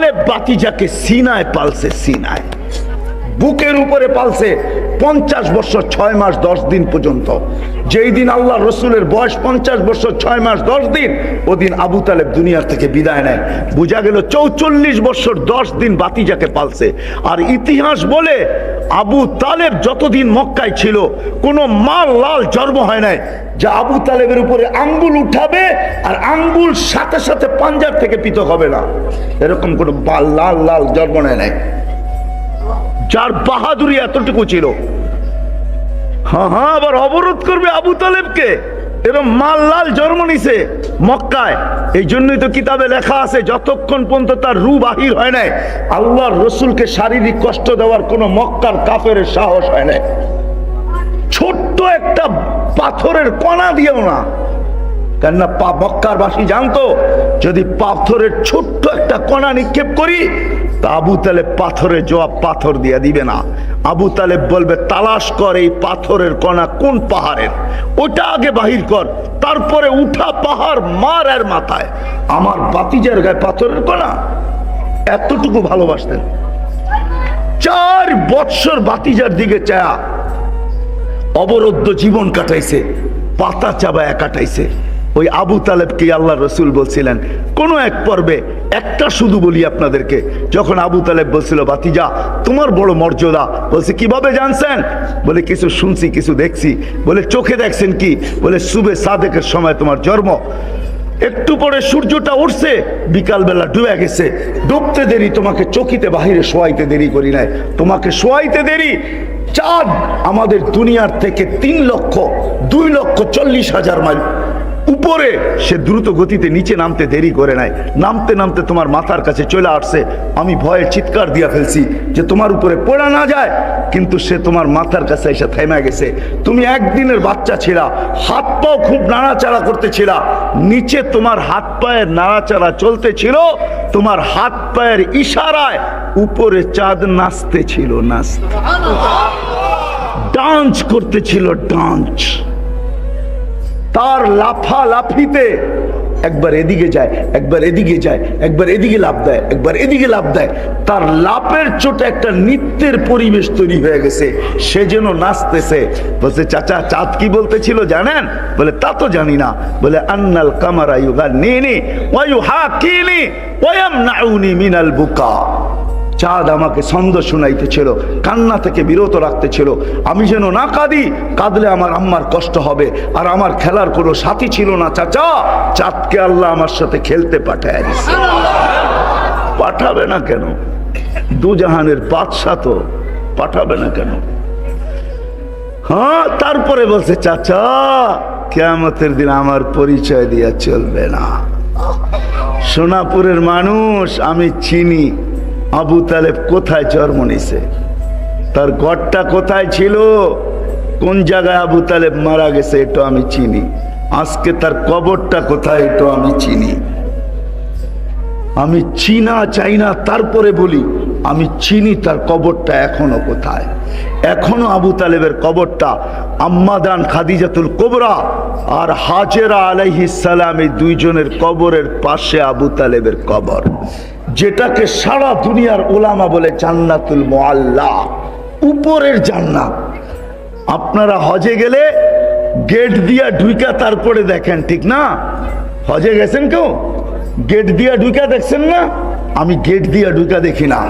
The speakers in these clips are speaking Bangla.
তালেব বাতিজাকে সিনায় পালছে সিনায়। বুকের উপরে পালছে পঞ্চাশ বছর, ছয় মাস, দশ দিন পর্যন্ত। যেই দিন আল্লাহ রসুলের বয়স পঞ্চাশ বছর, ছয় মাস, দশ দিন ওদিন আবু তালেব দুনিয়ার থেকে বিদায় নেয়। বোঝা গেল চৌচল্লিশ বছর, দশ দিন বাতিজাকে পালছে। আর ইতিহাস বলে আবু তালেব যতদিন মক্কায় ছিল, কোনো মাল লাল জন্ম হয় নাই। যা আবু তালেবের উপরে আঙ্গুল উঠাবে আর আঙ্গুল সাথে সাথে পাঞ্জাব থেকে পৃথক হবে না। এরকম কোনো লাল লাল জন্ম নেয় নাই। যার বাহাদুরি এতটুকু ছিল। হ্যাঁ হ্যাঁ আবার অবরোধ করবে আবু তালেবকে এরকম মাল লাল জন্ম নিছে মক্কায়। এই জন্যই তো কিতাবে লেখা আছে, যতক্ষণ পর্যন্ত তার রু বাহির হয় নাই, আল্লাহর রসুলকে শারীরিক কষ্ট দেওয়ার কোনো মক্কার কাফের সাহস হয় নাই। ছোট্ট একটা পাথরের কণা দিয়েও না। কেননা পা মক্কার বাসী জানতো, যদি পাথরের ছোট্ট একটা কণা নিক্ষেপ করি তা আবু তালেব পাথরের জবাব পাথর দিয়ে দিবে না। আবু তালেব বলবে, তালাশ কর এই পাথরের কণা কোন পাহাড়ের? ওটা আগে বাহির কর, তারপরে উঠা পাহাড় মার আর মাথায়। আমার বাতিজার গায়ে পাথরের কণা? এতটুকু ভালোবাসতেন। চার বৎসর বাতিজার দিকে চায়া অবরুদ্ধ জীবন কাটাইছে, পাতা চাবায়া কাটাইছে। ওই আবু তালেবকে আল্লাহ রসুল বলছিলেন, কোনো এক পর্বে একটা শুধু বলি আপনাদেরকে। যখন আবু তালেব বলছিল বাতিজা তোমার বড় মর্যাদা। বলছে, কীভাবে জানছেন? বলে, কিছু শুনছি, কিছু দেখছি। বলে, চোখে দেখছেন কি? বলে, সুবে সাদেকের সময় তোমার জন্ম। একটু পরে সূর্যটা উঠছে বিকালবেলা ডুবে গেছে। ডুবতে দেরি, তোমাকে চকিতে বাহিরে শোয়াইতে দেরি করি নাই। তোমাকে শোয়াইতে দেরি? চাঁদ আমাদের দুনিয়ার থেকে তিন লক্ষ, দুই লক্ষ চল্লিশ হাজার মাইল উপরে। সে দ্রুত গতিতে নিচে নামতে দেরি করে নাই। নামতে নামতে তোমার মাথার কাছে চলে আসছে। আমি ভয়ে চিৎকার দিয়া ফেলছি যে তোমার উপরে পড়া না যায় কিন্তু সে তোমার মাথার কাছে এসে থেমে গেছে। তুমি একদিনের বাচ্চা ছিলা হাত পাও খুব নাড়াচাড়া করতেছিলা। নিচে তোমার হাত পায়ের নাড়াচাড়া চলতেছিল তোমার হাত পায়ের ইশারায় উপরে চাঁদ নাচতে। ছিল নাচতে ডান্স করতেছিল ডান্স। তার লাফা লাফিতে একবার এদিকে যায়, একবার এদিকে যায়, একবার এদিকে লাভ দেয়, একবার এদিকে লাভ দেয়। তার লাভের চোটে একটা নৃত্যের পরিবেশ তৈরি হয়ে গেছে। সে যেন নাচতেছে। বলছে, চাচা, চাঁদ কি বলতেছিল জানেন? বলে, তা তো জানি না। বলে, আন্নাল কামারা ইউগা নিনি ওয়ায়ু হা কিনি ওয়াম নাউনি মিনাল বুকা। চাঁদ আমাকে ছন্দ শুনাইতেছিল, কান্না থেকে বিরত রাখতেছিল। আমি যেন না কাঁদি, কাঁদলে আমার আম্মার কষ্ট হবে, আর আমার খেলার কোনো সাথী ছিল না, চাচা। চাঁদকে আল্লাহ আমার সাথে খেলতে পাঠায় পাঠাবে না কেন? দুজাহানের বাদশা তো পাঠাবে না কেন? হ্যাঁ তারপরে বলছে, চাচা, কেয়ামতের দিন আমার পরিচয় দিয়া চলবে না। সোনাপুরের মানুষ, আমি চিনি। আবু তালেব কোথায় জন্ম নিছে? তার ঘরটা কোথায় ছিল? কোন জায়গায় আবু তালেব মারা গেছে এটা আমি চিনি। আজকে তার কবরটা কোথায় এটা আমি চিনি। আমি চিনা, চাই না, তারপরে বলি, আমি চিনি তার কবরটা এখনও কোথায়। এখনও আবু তালেবের কবরটা আম্মাদান খাদিজাতুল কোবরা আর হাজেরা আলাইহিস সালাম এই দুইজনের কবরের পাশে আবু তালেবের কবর। যেটাকে সারা দুনিয়ার ওলামা বলে জান্নাতুল মোয়াল্লা উপরের জান্নাত। আপনারা হজে গেলে গেট দিয়া ঢুইকা তারপরে দেখেন, ঠিক না? হজে গেছেন কেউ? গেট দিয়া ঢুইকা দেখছেন না? আমি গেট দিয়া ঢুকা দেখি না।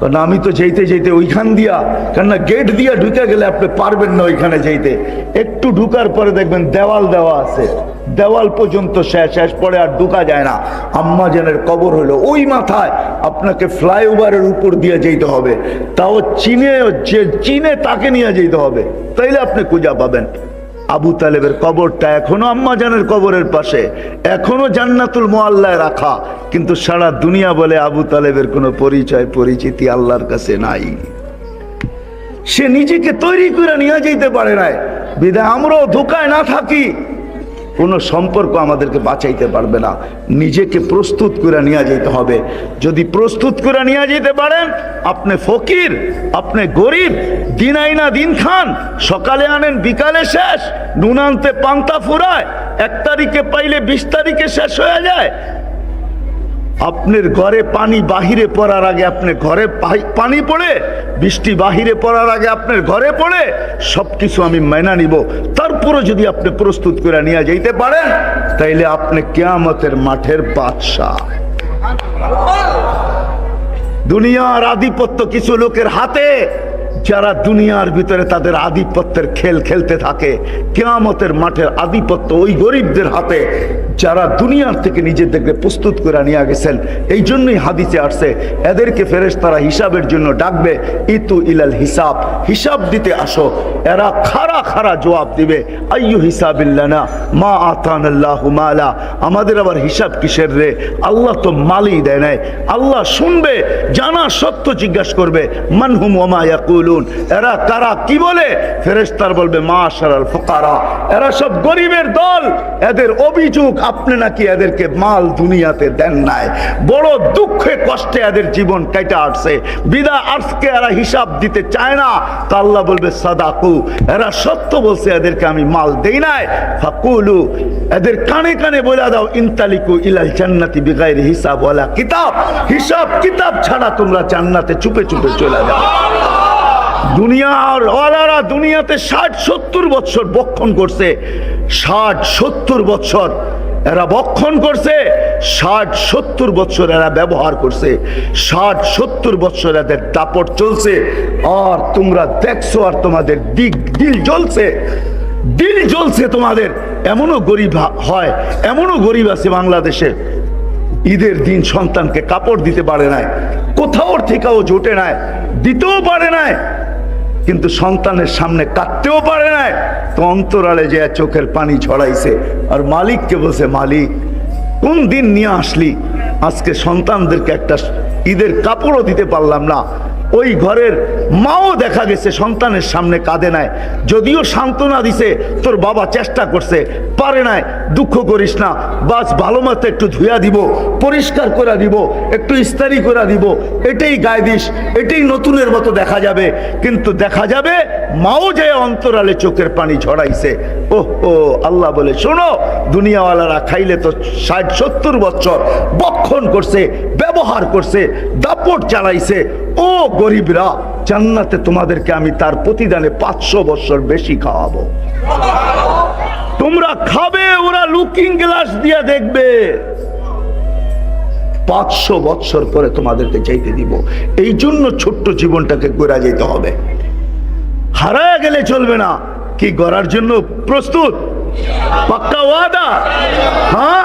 কারণ আমি তো যেতে যেতে ওইখান দিয়া, কেননা গেট দিয়া ঢুকে গেলে আপনি পারবেন না ওইখানে যেতে একটু ঢুকার পরে দেখবেন দেওয়াল দেওয়া আছে। দেওয়াল পর্যন্ত শেষ শেষ পরে আর ঢুকা যায় না। আম্মা জানের কবর হলো ওই মাথায়। আপনাকে ফ্লাইওভারের উপর দিয়ে যেতে হবে। তাও চীনে, যে চীনে তাকে নিয়ে যেতে হবে। তাইলে আপনি খুঁজা পাবেন। আবু তালেবের কবরটা এখনও আম্মাজানের কবরের পাশে। এখনও জান্নাতুল মোয়াল্লায় রাখা। কিন্তু সারা দুনিয়া বলে আবু তালেবের কোনো পরিচয়, পরিচিতি আল্লাহর কাছে নাই। সে নিজেকে তৈরি করে নিয়ে যেতে পারে নাই। বিদায় আমরাও ধোকায় না থাকি। কোনো সম্পর্ক আমাদেরকে বাঁচাইতে পারবে না। নিজেকে প্রস্তুত করে নিয়ে যেতে হবে। যদি প্রস্তুত করে নিয়ে যেতে পারেন, আপনি ফকির, আপনি গরিব দিন আইনা দিন খান, সকালে আনেন, বিকালে শেষ, নুন আনতে পান্তা ফুরায়, এক তারিখে পাইলে বিশ তারিখে শেষ হয়ে যায়। আপনার ঘরে পানি বাহিরে পড়ার আগে আপনার ঘরে পানি পড়ে, বৃষ্টি বাহিরে পড়ার আগে আপনার ঘরে পড়ে সব কিছু আমি মেনা নিব। তারপরে যদি আপনি প্রস্তুত করে নিয়ে যাইতে পারেন, তাইলে আপনি কেয়ামতের মাঠের বাদশাহ। দুনিয়ার আধিপত্য কিছু লোকের হাতে যারা দুনিয়ার ভিতরে তাদের আধিপত্যের খেল খেলতে থাকে, কেয়ামতের মাঠের আধিপত্য ওই গরিবদের হাতে, যারা দুনিয়ার থেকে নিজেদেরকে প্রস্তুত করে নিয়ে গেছেন, এই জন্যই হাদিসে আসছে, এদেরকে ফেরেস তারা হিসাবের জন্য ডাকবে, ইতু ইলাল হিসাব হিসাব দিতে আসো, এরা খারা খারা জবাব দিবে, আইয়ু হিসাবিল্লানা মা আতান আল্লাহ মালা, আমাদের আবার হিসাব কিসের রে? আল্লাহ তো মালই দেয় নাই, আল্লাহ শুনবে, জানা সত্য জিজ্ঞাসা করবে মানহুম ওমা ইয়াকুলুন এরা কারা? কি বলে? ফেরেশতার বলবে মা আশারাল ফুকারা। এরা সব গরিবের দল। এদের অভিযোগ আপনি নাকি এদেরকে মাল দুনিয়াতে দেন নাই? বড় দুঃখে, কষ্টে এদের জীবন কেটে আসছে। বিদা আজকে এরা হিসাব দিতে চায় না। তা আল্লাহ বলবে, সাদাকু। এরা সত্য বলছে, এদেরকে আমি মাল দেই নাই। ফাকুলু, এদের কানে কানে বলে দাও, ইনতালিকু ইলাল জান্নাতি বিগাইরি হিসাব ওয়ালা কিতাব। হিসাব কিতাব ছাড়া তোমরা জান্নাতে চুপে চুপে চলে যাও। দুনিয়ার ওয়ালারা দুনিয়াতে ষাট সত্তর বছর বক্ষণ করছে। ষাট সত্তর বছর এরা বক্ষণ করছে, ষাট সত্তর বছর এরা ব্যবহার করছে, ষাট সত্তর বছর এদের দাপট চলছে, আর তোমরা দেখছ আর তোমাদের দিক দিল জ্বলছে। দিল জ্বলছে তোমাদের, এমনও গরিব হয়, এমনও গরিব আছে বাংলাদেশে। ঈদের দিন সন্তানকে কাপড় দিতে পারে নাই, কোথাও থেকেও জোটে নাই, দিতেও পারে নাই। কিন্তু সন্তানের সামনে কাটতেও পারে না তো অন্তরালে যে চোখের পানি ছড়াইছে, আর মালিককে বলছে, মালিক, কোন দিন নিয়ে আসলি? আজকে সন্তানদেরকে একটা ঈদের কাপড়ও দিতে পারলাম না। ওই ঘরের মাও দেখা গেছে, সন্তানের সামনে কাঁদে নাই। যদিও সান্ত্বনা দিছে, তোর বাবা চেষ্টা করছে, পারে নাই, দুঃখ করিস না। বাস ভালো মতো একটু ধুয়া দিব, পরিষ্কার করে দিব, একটু ইস্তারি করে দিব, এটাই গায়ে দিস, এটাই নতুনের মতো দেখা যাবে। কিন্তু দেখা যাবে, মাও যে অন্তরালে চোখের পানি ঝরাইছে। ও ও, আল্লাহ বলে, শোনো, দুনিয়াওয়ালারা খাইলে তো ষাট, সত্তর বছর বক্ষণ করছে, ব্যবহার করছে, দাপট চালাইছে। ও গরিবরা জান্নাতে তোমাদেরকে আমি তার প্রতিদানে পাঁচশো বছর বেশি খাওয়াবো। তোমরা খাবে, ওরা লুকিং গ্লাস দিয়ে দেখবে। পাঁচশো বৎসর পরে তোমাদেরকে চাইতে দিব। এই জন্য ছোট্ট জীবনটাকে গোড়া যেতে হবে। হারায় গেলে চলবে না। কি গড়ার জন্য প্রস্তুত? পাক্কা ওয়াদা? হ্যাঁ?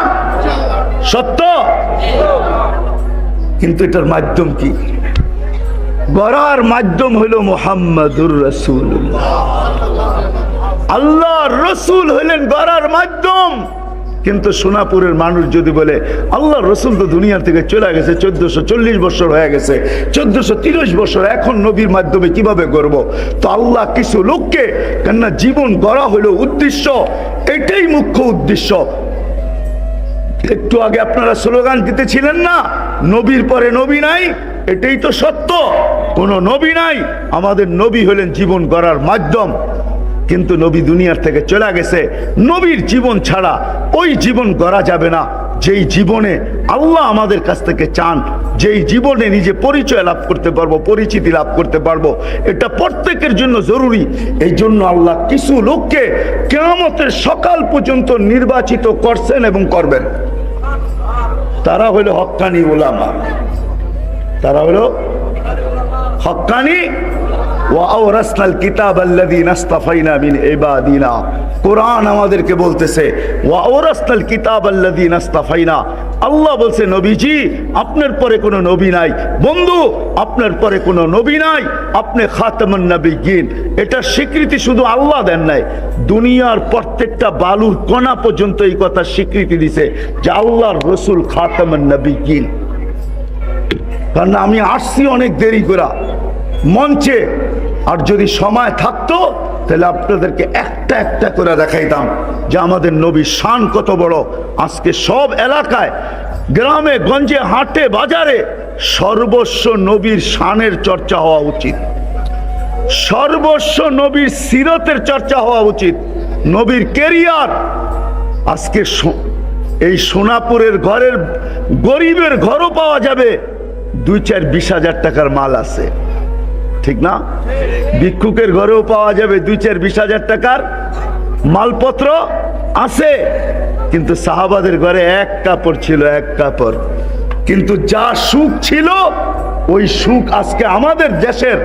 সত্য? কিন্তু এটার মাধ্যম কি? গড়ার মাধ্যম হলো মোহাম্মদুর রসুল্লাহ আল্লাহ রসুল হইলেন গড়ার মাধ্যম। কিন্তু সোনাপুরের মানুষ যদি বলে, আল্লাহ রসুল তো দুনিয়ার থেকে চলে গেছে, চোদ্দশো চল্লিশ বছর হয়ে গেছে, চোদ্দশো তিরিশ বছর এখন নবীর মাধ্যমে কীভাবে গড়ব? তো আল্লাহ কিছু লোককে, কেননা জীবন গড়া হলো উদ্দেশ্য, এটাই মুখ্য উদ্দেশ্য। একটু আগে আপনারা স্লোগান দিতেছিলেন না? নবীর পরে নবী নাই, এটাই তো সত্য। কোনো নবী নাই, আমাদের নবী হলেন জীবন গড়ার মাধ্যম। কিন্তু নবী দুনিয়ার থেকে চলে গেছে। নবীর জীবন ছাড়া ওই জীবন গড়া যাবে না। যেই জীবনে আল্লাহ আমাদের কাছ থেকে চান, যেই জীবনে নিজে পরিচয় লাভ করতে পারব, পরিচিতি লাভ করতে পারব, এটা প্রত্যেকের জন্য জরুরি। এই জন্য আল্লাহ কিছু লোককে কেয়ামতের সকাল পর্যন্ত নির্বাচিত করছেন এবং করবেন। তারা হলো হক্কানি ওলামা তারা হলো হক্কানি ওয়াওরাসনাল কিতাব আল্লাযী নাস্তাফাইনা মিন ইবাদিনা কোরআন আমাদেরকে বলতেছে ওয়াওরাসনাল কিতাব আল্লাযী নাস্তাফাইনা আল্লাহ বলছে, নবীজি, আপনার পরে কোনো নবী নাই। বন্ধু, আপনার পরে কোনো নবী নাই। আপনি খাতামুন নবিয়্যিন। এটা স্বীকৃতি শুধু আল্লাহ দেন নাই। দুনিয়ার প্রত্যেকটা বালুর কণা পর্যন্ত এই কথা স্বীকৃতি দিছে যে আল্লাহর রসুল খাতামুন নবিয়্যিন। কারণ আমি আসছি অনেক দেরি করা মঞ্চে আর যদি সময় থাকতো, তাহলে আপনাদেরকে একটা একটা করে দেখাইতাম যে আমাদের নবীর শান কত বড়। আজকে সব এলাকায়, গ্রামে, গঞ্জে, হাটে, বাজারে সর্বস্ব নবীর শানের চর্চা হওয়া উচিত। সর্বস্ব নবীর সিরতের চর্চা হওয়া উচিত। নবীর কেরিয়ার আজকে এই সোনাপুরের ঘরের গরিবের ঘরও পাওয়া যাবে। দুই চার বিশ হাজার টাকার মাল আছে। ঠিক না? ভিক্ষুকের ঘরেও পাওয়া যাবে দুই চার বিশ হাজার টাকার মালপত্র আছে। কিন্তু সাহাবাদের ঘরে এক কাপড় ছিল এক কাপড় কিন্তু যা সুখ ছিল, ওই সুখ আজকে আমাদের দেশের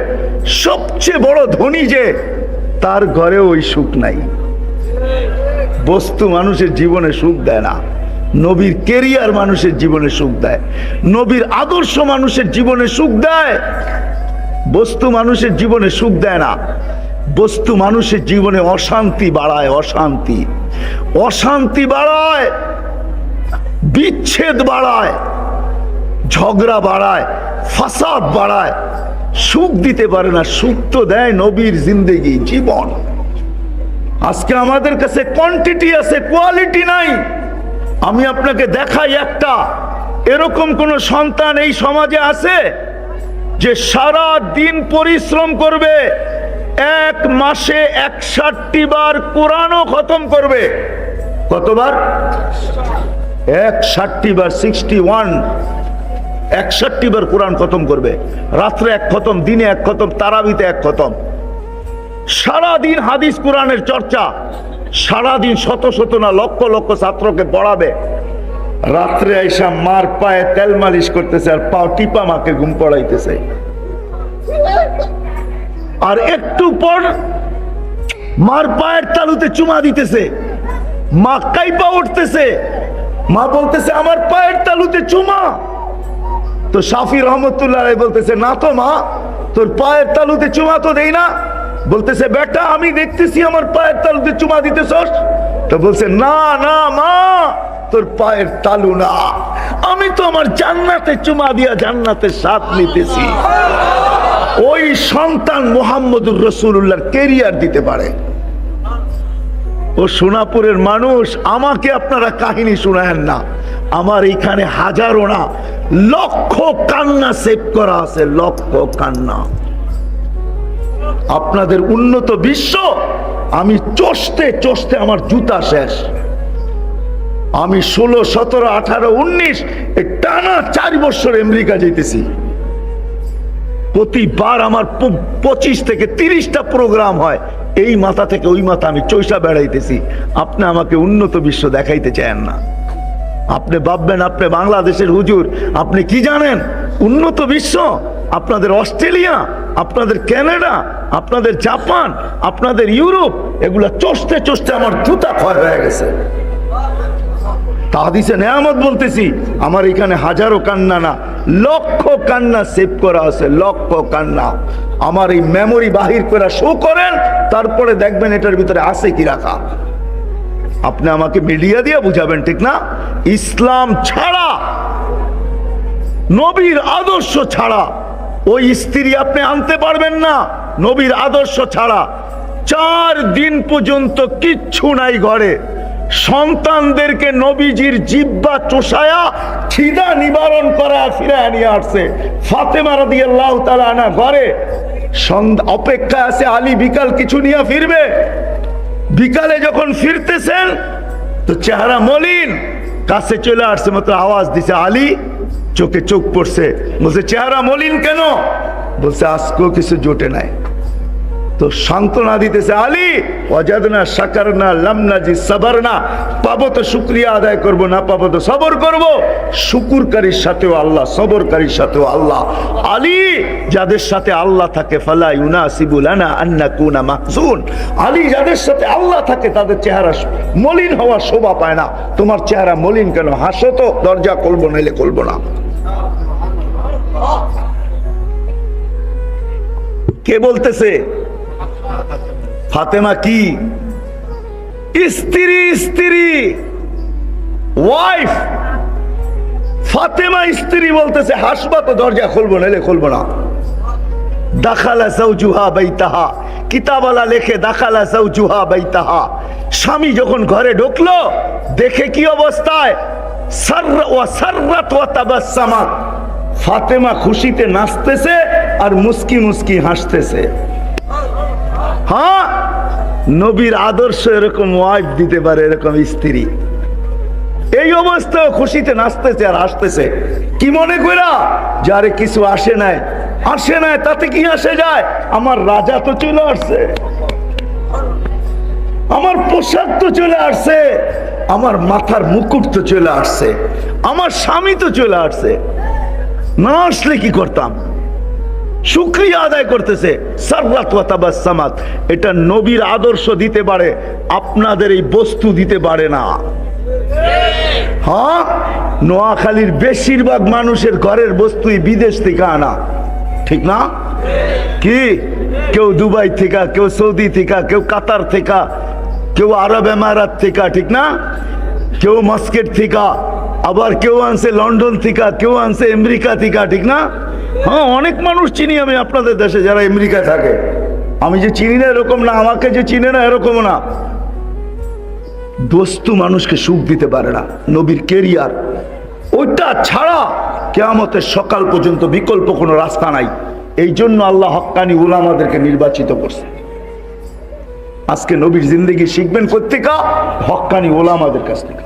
সবচেয়ে বড় ধনী যে, তার ঘরে ওই সুখ নাই। বস্তু মানুষের জীবনে সুখ দেয় না। নবীর কেরিয়ার মানুষের জীবনে সুখ দেয়। নবীর আদর্শ মানুষের জীবনে সুখ দেয়। বস্তু মানুষের জীবনে সুখ দেয় না। বস্তু মানুষের জীবনে অশান্তি বাড়ায় অশান্তি। অশান্তি বাড়ায়, বিচ্ছেদ বাড়ায়, ঝগড়া বাড়ায়, ফাসাদ বাড়ায়। সুখ দিতে পারে না, সুখ তো দেয় নবীর জিন্দেগি, জীবন। আজকে আমাদের কাছে কোয়ান্টিটি আছে কোয়ালিটি নাই। আমি আপনাকে দেখাই একটা। এরকম কোন সন্তান এই সমাজে আছে? যে সারা দিন পরিশ্রম করবে, এক মাসে একষট্টি বার কোরআনও খতম করবে। কতবার? একষট্টি বার সিক্সটি ওয়ান একষট্টি বার কোরআন খতম করবে। রাত্রে এক খতম, দিনে এক খতম, তারাবিতে এক খতম। সারাদিন হাদিস, কোরআনের চর্চা। সারাদিন শত শত না, লক্ষ লক্ষ ছাত্রকে পড়াবে। রাত্রে আইসা মার পায়ে তেল মালিশ করতেছে আর পাও টিপা মাকে ঘুম পড়াইতেছে। আর একটু পর মার পায়ের তালুতে চুমা দিতেছে। মা কাইপা উঠতেছে। মা বলতেছে, আমার পায়ের তালুতে চুমা। তো শাফি রহমতুল্লাহ বলতেছে, না তো মা, তোর পায়ের তালুতে চুমা তো দেই না। বলতেছে, বেটা, আমি দেখতেছি আমার পায়ের তালুতে চুমা দিতেছস। তো বলছে, না না মা। তোর পায়ের তালু না। আমি তো আমার জান্নাতে চুমা দিয়া জান্নাতের স্বাদ নিতেছি। ওই সন্তান মোহাম্মদুর রসুল্লাহর কেরিয়ার দিতে পারে। ও সোনাপুরের মানুষ, আমাকে আপনারা কাহিনী শোনায়েন না। আমার এখানে হাজারো না, লক্ষ কান্না সেভ করা আছে, লক্ষ কান্না। আপনাদের উন্নত বিশ্ব, আমি চষতে চষতে আমার জুতা শেষ। আমি ষোলো, সতেরো, আঠারো, উনিশ টানা চার বছর আমেরিকা যেতেছি প্রতিবার আমার পঁচিশ থেকে তিরিশটা প্রোগ্রাম হয়। এই মাথা থেকে ওই মাথা আমি চৈসা বেড়াইতেছি। আপনি আমাকে উন্নত বিশ্ব দেখাইতে চান না। আপনি ভাববেন, আপনি বাংলাদেশের হুজুর, আপনি কি জানেন? উন্নত বিশ্ব, আপনাদের অস্ট্রেলিয়া, আপনাদের কানাডা আপনাদের জাপান, আপনাদের ইউরোপ, এগুলা চষতে চষতে আমার জুতা ক্ষয় হয়ে গেছে। তাহাদিসে নেয়ামত বলতেছি, আমার এখানে হাজারো কান্না না, লক্ষ কান্না সেভ করা আছে, লক্ষ কান্না। আমার এই মেমোরি বাহির করে শো করেন, তারপরে দেখবেন এটার ভিতরে আছে কি রাখা। আপনি আমাকে মিডিয়া দিয়ে বুঝাবেন, ঠিক না? ইসলাম ছাড়া, নবীর আদর্শ ছাড়া, ওই স্ত্রী আপনি আনতে পারবেন না, নবীর আদর্শ ছাড়া। চার দিন পর্যন্ত কিচ্ছু নাই ঘরে। সন্তানদেরকে নবীজির জিব্বা চোষায়া খিদা নিবারণ করা ফিরে নিয়ে আসছে। দিয়ে রাদিয়াল্লাহু তাআলা আনা ঘরে। অপেক্ষায় আছে আলী, বিকাল কিছু নিয়ে ফিরবে। বিকালে যখন ফিরতেছেন, তো চেহারা মলিন। কাছে চলে আসছে মতো আওয়াজ দিছে, আলী, চোখে চোখ পড়ছে। বলছে, চেহারা মলিন কেন? বলছে, আজকেও কিছু জোটে নাই। তো সান্ত্বনা দিতেছে, আলী অজাদ না সাকার না লামনা জি সাবার না পাবো তো শুক্রিয়া আদায় করব, না পাবো তো সবর করব। শুকুরকারীর সাথেও আল্লাহ, সবরকারীর সাথেও আল্লাহ। আলী, যাদের সাথে আল্লাহ থাকে, ফালা ইউনা সিবুলানা আন্না কুনা মাহজুন আলী, যাদের সাথে আল্লাহ থাকে, তাদের চেহারা মলিন হওয়ার শোভা পায় না। তোমার চেহারা মলিন কেন? হাসো তো, দরজা খুলবো, নাইলে খুলবো না। কে বলতেছে? ফাতেমা কি? স্ত্রী স্ত্রী। ওয়াইফ ফাতেমা স্ত্রী বলতেছে, হাসবা তো দরজা খুলবো, নাইলে খুলবো না। দাখালা সৌজুহা বাইতাহা। কিতাবালা লেখে, দাখালা সৌজুহা বাইতাহা। স্বামী যখন ঘরে ঢুকলো, দেখে কি অবস্থায়? ফাতেমা খুশিতে নাচতেছে আর মুস্কি মুস্কি হাসতেছে। হ্যাঁ? নবীর আদর্শ এরকম ওয়াইফ দিতে পারে, এরকম স্ত্রী। এই অবস্থায় খুশিতে নাচতেছে আর আসতেছে কি মনে কইরা? যারে কিছু আসে নাই। আসে নাই, তাতে কি আসে যায়? আমার রাজা তো চলে আসছে। আমার পোশাক তো চলে আসছে। আমার মাথার মুকুট তো চলে আসছে। আমার স্বামী তো চলে আসছে। না আসলে কি করতাম? শুক্রিয়া আদায় করতেছে। সাররাত এটা নবীর আদর্শ দিতে পারে, আপনাদের এই বস্তু দিতে পারে না। হ্যাঁ? নোয়াখালীর বেশিরভাগ মানুষের ঘরের বস্তুই বিদেশ থেকে আনা। ঠিক না? কি? কেউ দুবাই থেকে, কেউ সৌদি থেকে, কেউ কাতার থেকে, কেউ আরব এমারাত থেকে, ঠিক না? কেউ মাস্কেট থেকে, আবার কেউ আনছে লন্ডন থেকে, কেউ আনছে আমেরিকা থেকে, ঠিক না? হ্যাঁ অনেক মানুষ চিনি আমি আপনাদের দেশে যারা আমেরিকায় থাকে। আমি যে চিনি না এরকম না, আমাকে যে চিনে না এরকম না। বস্তু মানুষকে সুখ দিতে পারে না, নবীর কেরিয়ার ওইটা ছাড়া কেয়ামতের সকাল পর্যন্ত বিকল্প কোনো রাস্তা নাই। এই জন্য আল্লাহ হক্কানি উলামাদেরকে নির্বাচিত করছে। আজকে নবীর জিন্দগি শিখবেন প্রত্যেকা হক্কানি ওলামাদের কাছ থেকে।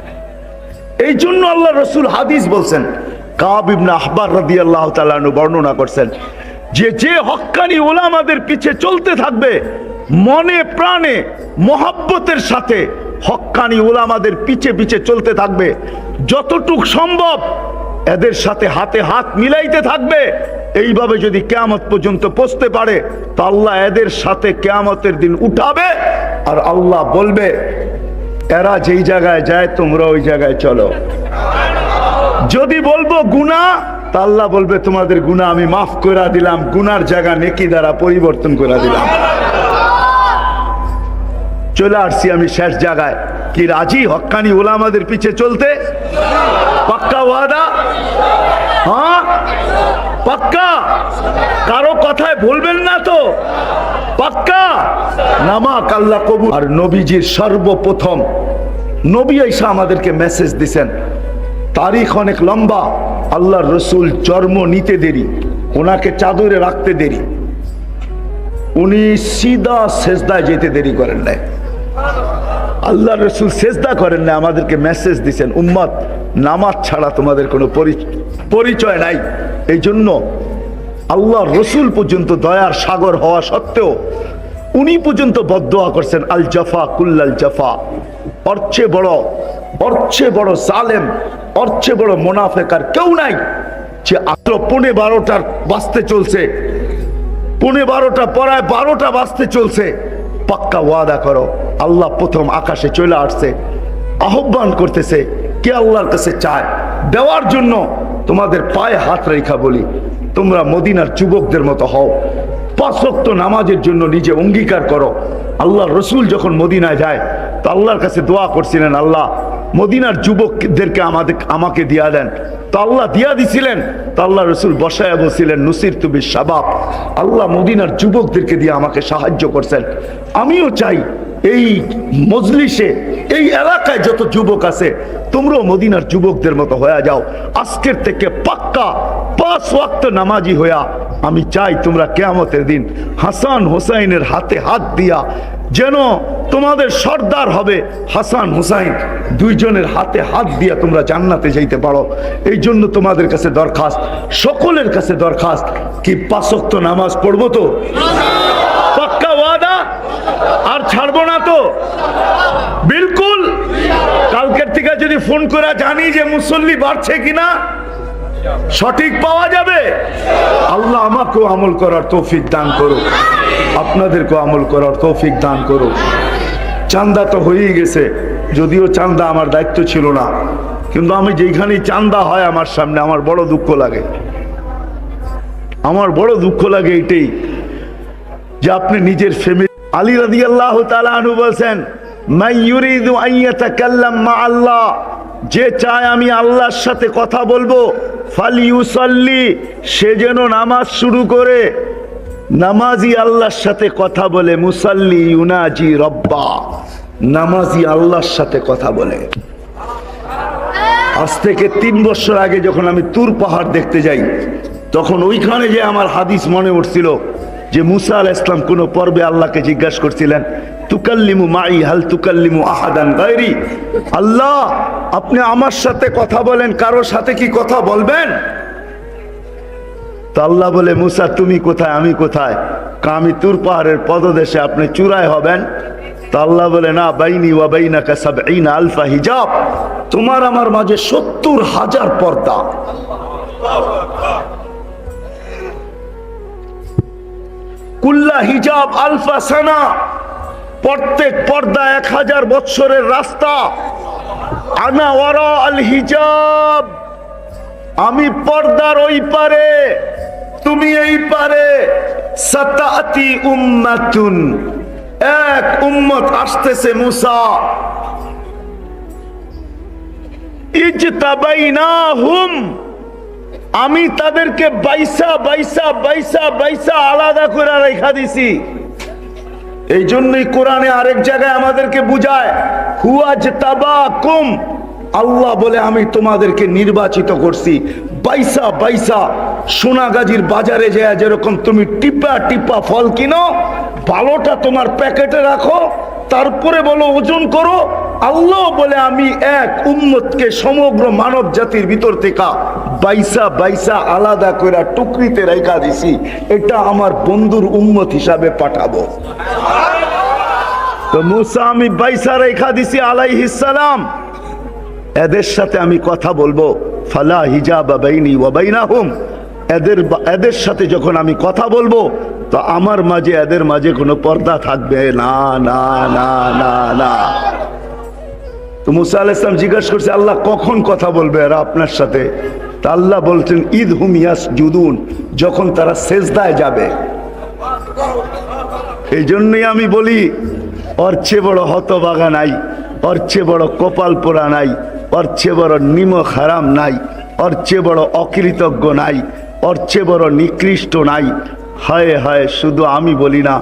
এই জন্য আল্লাহ রসুল হাদিস বলছেন কাব ইবনে আহবার রাদি আল্লাহ তালু বর্ণনা করছেন, যে যে হক্কানি ওলামাদের পিছে চলতে থাকবে, মনে প্রাণে, মহাব্বতের সাথে হক্কানি ওলামাদের পিছে পিছে চলতে থাকবে। যতটুক সম্ভব এদের সাথে হাতে হাত মিলাইতে থাকবে। এইভাবে যদি কেয়ামত পর্যন্ত পৌঁছতে পারে, তো আল্লাহ এদের সাথে কেয়ামতের দিন উঠাবে আর আল্লাহ বলবে, এরা যেই জায়গায় যায়, তোমরা ওই জায়গায় চলো। যদি বলব গুণা, তা আল্লাহ বলবে, তোমাদের গুণা আমি মাফ করে দিলাম, গুনার জায়গা নেকি দ্বারা পরিবর্তন করে দিলাম। চলে আসছি আমি শেষ জায়গায়। কি রাজি? হক্কানি ওলামাদের পিছে চলতে? পাক্কা ওয়াদা? হ্যাঁ? পাক্কা? কারও কথায় বলবেন না তো। পাক্কা? নামাক আল্লাহ কবু আর নবীজির সর্বপ্রথম, নবী আইসা আমাদেরকে মেসেজ দিছেন তারিখ অনেক লম্বা। আল্লাহ রসুল জন্ম নিতে দেরি, ওনাকে চাদরে রাখতে দেরি। উনি সিদা সেজদায় যেতে দেরি করেন নাই। আল্লাহ রসুল সেজদা করেন না আমাদেরকে মেসেজ দিছেন, উম্মত, নামাজ ছাড়া তোমাদের কোনো পরি- পরিচয় নাই। এই জন্য আল্লাহ রসুল পর্যন্ত দয়ার সাগর হওয়া সত্ত্বেও উনি পর্যন্ত বদোয়া করছেন আল জাফা কুল্লাল জাফা অর্চে বড় অর্চে বড় সালেম অর্চে বড় মোনাফেকার কেউ নাই যে আত্র পৌনে বারোটার বাঁচতে চলছে। পৌনে বারোটা পড়ায় বারোটা বাজতে চলছে। পাক্কা ওয়াদা করো, আল্লাহ প্রথম আকাশে চলে আসছে, আহ্বান করতেছে, কে আল্লাহর কাছে চায়? দেওয়ার জন্য তোমাদের পায়ে হাত রেখা বলি, তোমরা মদিনার যুবকদের মতো হও। পাঁচক্ত নামাজের জন্য নিজে অঙ্গীকার করো। আল্লাহ রসুল যখন মদিনায় যায়, তো আল্লাহর কাছে দোয়া করছিলেন, আল্লাহ মদিনার যুবকদেরকে আমাদের, আমাকে দিয়া দেন। তো আল্লাহ দিয়া দিছিলেন, তো রসুল বসায় বলছিলেন, নুসির তুবি সাবাব। আল্লাহ মদিনার যুবকদেরকে দিয়ে আমাকে সাহায্য করছেন। আমিও চাই এই মজলিসে, এই এলাকায় যত যুবক আছে, তোমরাও মদিনার যুবকদের মতো হয়ে যাও। আজকের থেকে পাক্কা পাঁচ ওয়াক্ত নামাজি হইয়া, আমি চাই তোমরা কেয়ামতের দিন হাসান হোসাইনের হাতে হাত দিয়া যেন তোমাদের সর্দার হবে হাসান হুসাইন। দুইজনের হাতে হাত দিয়া তোমরা জান্নাতে যাইতে পারো। এই জন্য তোমাদের কাছে দরখাস্ত, সকলের কাছে দরখাস্ত। কি পাঁচক্ত নামাজ পড়ব তো? পাক্কা ওয়াদা? আর ছাড়বো না তো? বিলকুল? কালকের থেকে যদি ফোন করে জানি যে মুসল্লি বাড়ছে কিনা সঠিক পাওয়া যাবে? আল্লাহ আমাকেও আমল করার তৌফিক দান করুক। আপনাদেরকেও আমল করার তৌফিক দান করুক। চান্দা তো হয়েই গেছে, যদিও চান্দা আমার দায়িত্ব ছিল না। কিন্তু আমি যেইখানেই চান্দা হয় আমার সামনে, আমার বড় দুঃখ লাগে। আমার বড় দুঃখ লাগে এটাই যে আপনি নিজের ফ্যামিলি আলী রাদি আল্লাহ তালু বলছেন মাই ইউরিদু আইয়াতাকাল্লাম মা আল্লাহ। যে চায় আমি আল্লাহর সাথে কথা বলব, ফালিউসাল্লি, সে যেন নামাজ শুরু করে। নামাজি আল্লাহর সাথে কথা বলে, মুসাল্লি ইউনাজি রব্বা। নামাজি আল্লাহর সাথে কথা বলে। আজ থেকে তিন বছর আগে যখন আমি তুর পাহাড় দেখতে যাই, তখন ওইখানে যে আমার হাদিস মনে উঠছিল যে মুসা আল ইসলাম কোন পর্বে আল্লাহকে জিজ্ঞাসা করছিলেন, তুকাল্লিমু মাই, হাল তুকাল্লিমু আহাদান গায়রি? আল্লাহ, আপনি আমার সাথে কথা বলেন, কারোর সাথে কি কথা বলবেন? তো আল্লাহ বলে, মুসা, তুমি কোথায়, আমি কোথায়? কা আমি তুর পাহাড়ের পদদেশে আপনি চূড়ায় হবেন? তো আল্লাহ বলে, না, বাইনি ওয়া বাইনাকা সাবঈনা আলফা হিজাব। তোমার আমার মাঝে সত্তর হাজার পর্দা। হিজাব আলফা সানা। প্রত্যেক পর্দা এক হাজার বৎসরের রাস্তা। আনা ওয়ারা আল হিজাব। আমি পর্দার ওই পারে, তুমি এই পারে। সাতাতি উম্মাতুন। এক উম্মত আসতেছে মুসা। ইজতাবাইনাহুম। আমি তাদেরকে বাইসা বাইসা বাইসা বাইসা আলাদা করে রেখা দিছি। এই জন্যই কোরআনে আরেক জায়গায় আমাদেরকে বুঝায় হুয়াজ তাবাকুম আল্লাহ বলে, আমি তোমাদেরকে নির্বাচিত করছি। বাইসা বাইসা, সোনাগাজীর বাজারে যায়, যেরকম তুমি টিপা টিপা ফল কিনো ভালোটা তোমার প্যাকেটে রাখো, তারপরে বলো, ওজন করো। আল্লাহ বলে আমি এক উম্মতকে সমগ্র মানব জাতির ভিতর থেকে বাইসা বাইসা আলাদা করে টুকরিতে রেখা দিছি। এটা আমার বন্ধুর উম্মত হিসাবে পাঠাবো। তো মুসা, আমি বাইসা রেখা দিছি আলাইহিস সালাম। এদের সাথে আমি কথা বলব। ফালা হিজাব বাইনি ওয়া বাইনাহুম। এদের এদের সাথে যখন আমি কথা বলব, তো আমার মাঝে, এদের মাঝে কোনো পর্দা থাকবে না না না না না। তো মুসা আল ইসলাম জিজ্ঞাসা করছে, আল্লাহ কখন কথা বলবে আর আপনার সাথে? তা আল্লাহ বলছেন, ঈদ হুম ইয়াস জুদুন যখন তারা সেজদায় যাবে। এই জন্যই আমি বলি, ওর চেয়ে বড় হতবাগা নাই, ওর চেয়ে বড় কপাল পোড়া নাই, ওর চেয়ে বড় নিমক হারাম নাই, ওর চেয়ে বড় অকৃতজ্ঞ নাই, ওর চেয়ে বড় নিকৃষ্ট নাই। হায় হায়, শুধু আমি বলি না,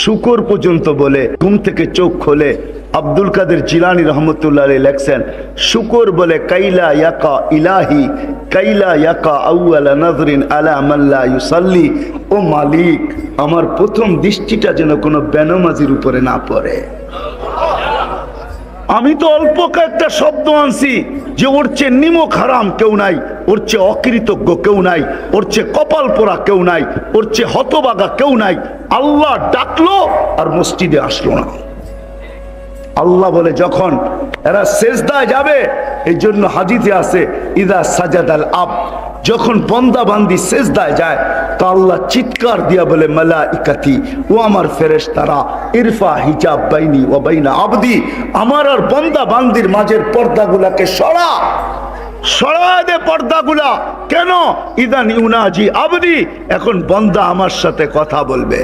শুকর পর্যন্ত বলে, ঘুম থেকে চোখ খোলে আব্দুল কাদের জিলানি রহমতুল্লাহ লেখছেন, শুকর বলে, কাইলা ইয়াকা ইলাহি, কাইলা ইয়াকা আউয়ালা নজরিন আলা মাল্লা ইউসাল্লি। ও মালিক, আমার প্রথম দৃষ্টিটা যেন কোনো বেনমাজির উপরে না পড়ে। আমি তো অল্প কয়েকটা শব্দ আনছি যে ওর চেয়ে নিমক হারাম কেউ নাই, ওর চেয়ে অকৃতজ্ঞ কেউ নাই, ওর চেয়ে কপাল পোড়া কেউ নাই, ওর চেয়ে হতবাগা কেউ নাই। আল্লাহ ডাকলো আর মসজিদে আসলো না। আল্লাহ বলে, যখন এরা সেজদায় যাবে এই জন্য হাজিতে আছে, ইদা সাজাদ আল আব যখন বন্দা বান্দি সেজদায় যায়, তো আল্লাহ চিৎকার দিয়া বলে মালা ইকাতি ও আমার ফেরেশ তারা ইরফা হিজাব বাইনি ও বাইনা আবদি, আমার আর বন্দা বান্দির মাঝের পর্দাগুলাকে সরা সরা দে পর্দাগুলা, কেন? ইদান ইউনাজি আবদি এখন বন্দা আমার সাথে কথা বলবে।